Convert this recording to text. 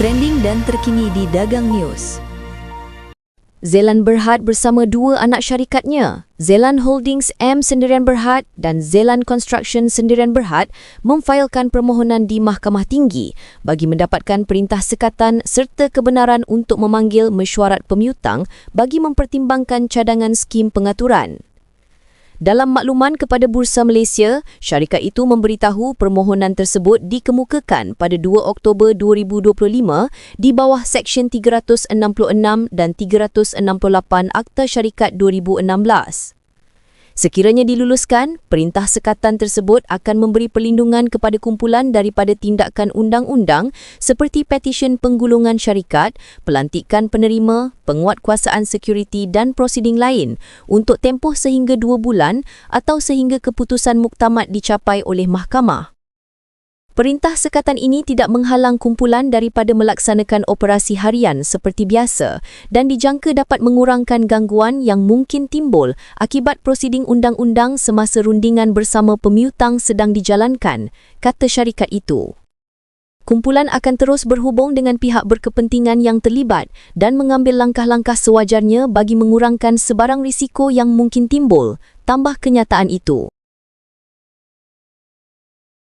trending dan terkini di Dagang News. Zelan Berhad bersama dua anak syarikatnya, Zelan Holdings M Sendirian Berhad dan Zelan Construction Sendirian Berhad memfailkan permohonan di Mahkamah Tinggi bagi mendapatkan perintah sekatan serta kebenaran untuk memanggil mesyuarat pemiutang bagi mempertimbangkan cadangan skim pengaturan. Dalam makluman kepada Bursa Malaysia, syarikat itu memberitahu permohonan tersebut dikemukakan pada 2 Oktober 2025 di bawah Seksyen 366 dan 368 Akta Syarikat 2016. Sekiranya diluluskan, perintah sekatan tersebut akan memberi perlindungan kepada kumpulan daripada tindakan undang-undang seperti petisyen penggulungan syarikat, pelantikan penerima, penguatkuasaan sekuriti dan prosiding lain untuk tempoh sehingga dua bulan atau sehingga keputusan muktamad dicapai oleh mahkamah. Perintah sekatan ini tidak menghalang kumpulan daripada melaksanakan operasi harian seperti biasa dan dijangka dapat mengurangkan gangguan yang mungkin timbul akibat prosiding undang-undang semasa rundingan bersama pemiutang sedang dijalankan, kata syarikat itu. Kumpulan akan terus berhubung dengan pihak berkepentingan yang terlibat dan mengambil langkah-langkah sewajarnya bagi mengurangkan sebarang risiko yang mungkin timbul, tambah kenyataan itu.